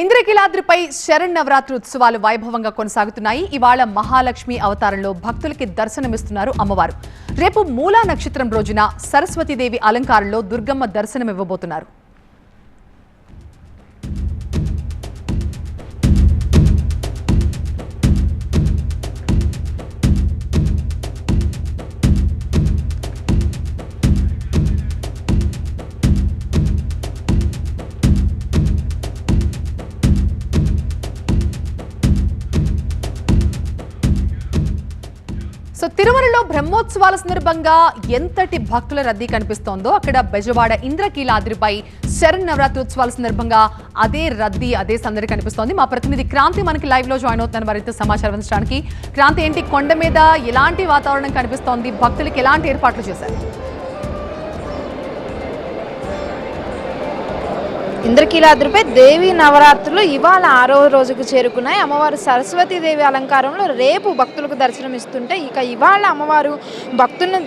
ఇంద్రకీలాద్రిపై శరణ్ నవరాత్రి ఉత్సవాలు వైభవంగా కొనసాగుతున్నాయి. ఇవాళ మహాలక్ష్మి అవతారంలో భక్తులకి దర్శనమిస్తున్నారు అమ్మవారు. రేపు మూలా నక్షత్రం రోజున సరస్వతీదేవి అలంకారంలో దుర్గమ్మ దర్శనమివ్వబోతున్నారు. సో తిరుమలలో బ్రహ్మోత్సవాల సందర్భంగా ఎంతటి భక్తుల రద్దీ కనిపిస్తోందో అక్కడ బెజవాడ ఇంద్రకీలాద్రిపై శరణ్ నవరాత్రి ఉత్సవాల సందర్భంగా అదే రద్దీ అదే సందడి కనిపిస్తోంది. మా ప్రతినిధి క్రాంతి మనకి లైవ్లో జాయిన్ అవుతున్నారు మరింత సమాచారం అందించడానికి. క్రాంతి ఏంటి కొండ మీద ఎలాంటి వాతావరణం కనిపిస్తోంది? భక్తులకు ఎలాంటి ఏర్పాట్లు చేశారు? ఇంద్రకీలాద్రిపై దేవి నవరాత్రులు ఇవాళ ఆరో రోజుకు చేరుకున్నాయి. అమ్మవారు సరస్వతి దేవి అలంకారంలో రేపు భక్తులకు దర్శనం ఇస్తుంటే ఇక ఇవాళ అమ్మవారు భక్తులను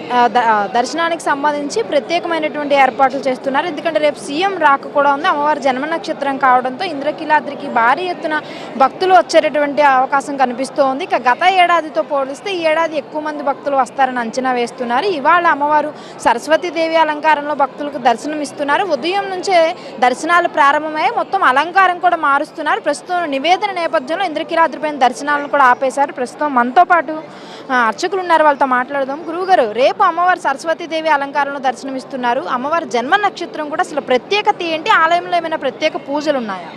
దర్శనానికి సంబంధించి ప్రత్యేకమైనటువంటి ఏర్పాట్లు చేస్తున్నారు. ఎందుకంటే రేపు సీఎం రాక కూడా ఉంది. అమ్మవారి జన్మ నక్షత్రం కావడంతో ఇంద్రకీలాద్రికి భారీ ఎత్తున భక్తులు వచ్చేటటువంటి అవకాశం కనిపిస్తోంది. ఇక గత ఏడాదితో పోలిస్తే ఈ ఏడాది ఎక్కువ మంది భక్తులు వస్తారని అంచనా వేస్తున్నారు. ఇవాళ అమ్మవారు సరస్వతి దేవి అలంకారంలో భక్తులకు దర్శనం ఇస్తున్నారు. ఉదయం నుంచే దర్శనాలు ప్రారంభమై మొత్తం అలంకారం కూడా మారుస్తున్నారు. ప్రస్తుతం నివేదన నేపథ్యంలో ఇంద్రకీలాద్రిపైన దర్శనాలను కూడా ఆపేశారు. ప్రస్తుతం మనతో పాటు అర్చకులు ఉన్నారు. వాళ్ళతో మాట్లాడదాం. గురువుగారు రేపు అమ్మవారు సరస్వతీదేవి అలంకారంలో దర్శనమిస్తున్నారు. అమ్మవారి జన్మ నక్షత్రం కూడా అసలు ప్రత్యేకత ఏంటి? ఆలయంలో ఏమైనా ప్రత్యేక పూజలు ఉన్నాయా?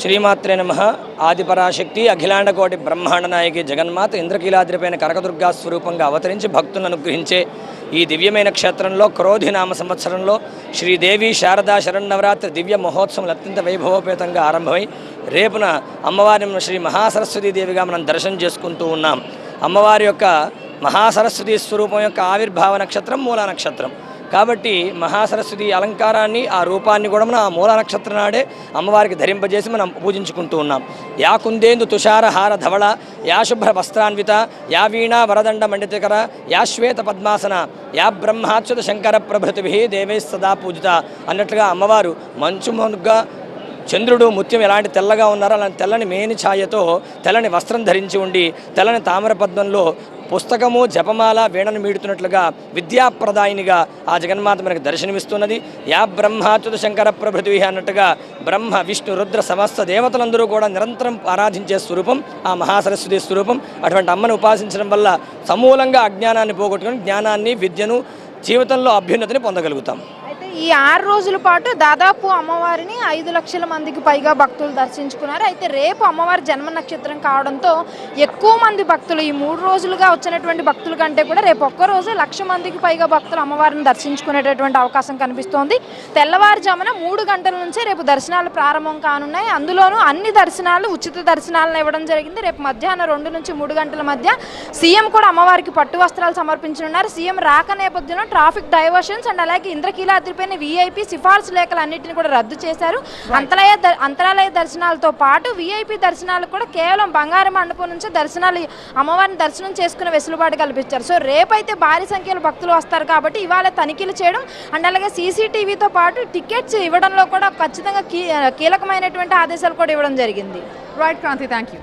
శ్రీమాత్రే నమ. ఆదిపరాశక్తి అఖిలాండకోటి బ్రహ్మాండ నాయకి జగన్మాత ఇంద్రకీలాద్రిపైన కనకదుర్గా స్వరూపంగా అవతరించి భక్తులను అనుగ్రహించే ఈ దివ్యమైన క్షేత్రంలో క్రోధి నామ సంవత్సరంలో శ్రీదేవి శారదా శరన్నవరాత్రి దివ్య మహోత్సవం అత్యంత వైభవోపేతంగా ఆరంభమై రేపున అమ్మవారిని శ్రీ మహాసరస్వతీదేవిగా మనం దర్శనం చేసుకుంటూ ఉన్నాం. అమ్మవారి యొక్క మహాసరస్వతి స్వరూపం యొక్క ఆవిర్భావ నక్షత్రం మూలా నక్షత్రం. కాబట్టి మహాసరస్వతి అలంకారాన్ని ఆ రూపాన్ని కూడా మనం ఆ మూల నక్షత్ర నాడే అమ్మవారికి ధరింపజేసి మనం పూజించుకుంటూ ఉన్నాం. యా కుందేందు తుషారహార ధవళ యా శుభ్ర వస్త్రాన్విత యా వీణా వరదండ మండితకర యా శ్వేత పద్మాసన యా బ్రహ్మాచ్యుత శంకర ప్రభృతి దేవే సదా పూజిత అన్నట్లుగా అమ్మవారు మంచు మనుగ్గా చంద్రుడు ముత్యం ఎలాంటి తెల్లగా ఉన్నారో అలాంటి తెల్లని మేని ఛాయతో తెల్లని వస్త్రం ధరించి ఉండి తెల్లని తామర పద్మంలో పుస్తకము జపమాల వీణను మీడుతున్నట్లుగా విద్యాప్రదాయినిగా ఆ జగన్మాత మనకు దర్శనమిస్తున్నది. యా బ్రహ్మాచ్యుత శంకర ప్రభృతి అన్నట్టుగా బ్రహ్మ విష్ణు రుద్ర సమస్త దేవతలందరూ కూడా నిరంతరం ఆరాధించే స్వరూపం ఆ మహాసరస్వతి స్వరూపం. అటువంటి అమ్మను ఉపాసించడం వల్ల సమూలంగా అజ్ఞానాన్ని పోగొట్టుకుని జ్ఞానాన్ని విద్యను జీవితంలో అభ్యున్నతిని పొందగలుగుతాం. ఈ ఆరు రోజుల పాటు దాదాపు అమ్మవారిని ఐదు లక్షల మందికి పైగా భక్తులు దర్శించుకున్నారు. అయితే రేపు అమ్మవారి జన్మ నక్షత్రం కావడంతో ఎక్కువ మంది భక్తులు ఈ మూడు రోజులుగా వచ్చినటువంటి భక్తుల కంటే కూడా రేపు ఒక్క రోజు లక్ష మందికి పైగా భక్తులు అమ్మవారిని దర్శించుకునేటటువంటి అవకాశం కనిపిస్తోంది. తెల్లవారుజామున మూడు గంటల నుంచే రేపు దర్శనాలు ప్రారంభం కానున్నాయి. అందులోనూ అన్ని దర్శనాలు ఉచిత దర్శనాలను ఇవ్వడం జరిగింది. రేపు మధ్యాహ్నం రెండు నుంచి మూడు గంటల మధ్య సీఎం కూడా అమ్మవారికి పట్టు వస్త్రాలు సమర్పించనున్నారు. సీఎం రాక నేపథ్యంలో ట్రాఫిక్ డైవర్షన్స్ అండ్ అలాగే ఇంద్రకీలాద్రిపైన వీఐపీ సిఫార్సు లేఖలు అన్నింటిని కూడా రద్దు చేశారు. అంతరాయ ద- అంతరాలయ దర్శనాలతో పాటు వీఐపీ దర్శనాలు కూడా కేవలం బంగారు మండపం నుంచి దర్శనాలు అమ్మవారిని దర్శనం చేసుకునే వెసులుబాటు కల్పించారు. సో రేపైతే భారీ సంఖ్యలో భక్తులు వస్తారు కాబట్టి ఇవాళ తనిఖీలు చేయడం అండ్ అలాగే సీసీటీవీతో పాటు టికెట్స్ ఇవ్వడంలో కూడా ఖచ్చితంగా కీలకమైనటువంటి ఆదేశాలు కూడా ఇవ్వడం జరిగింది. Right Kranti thank you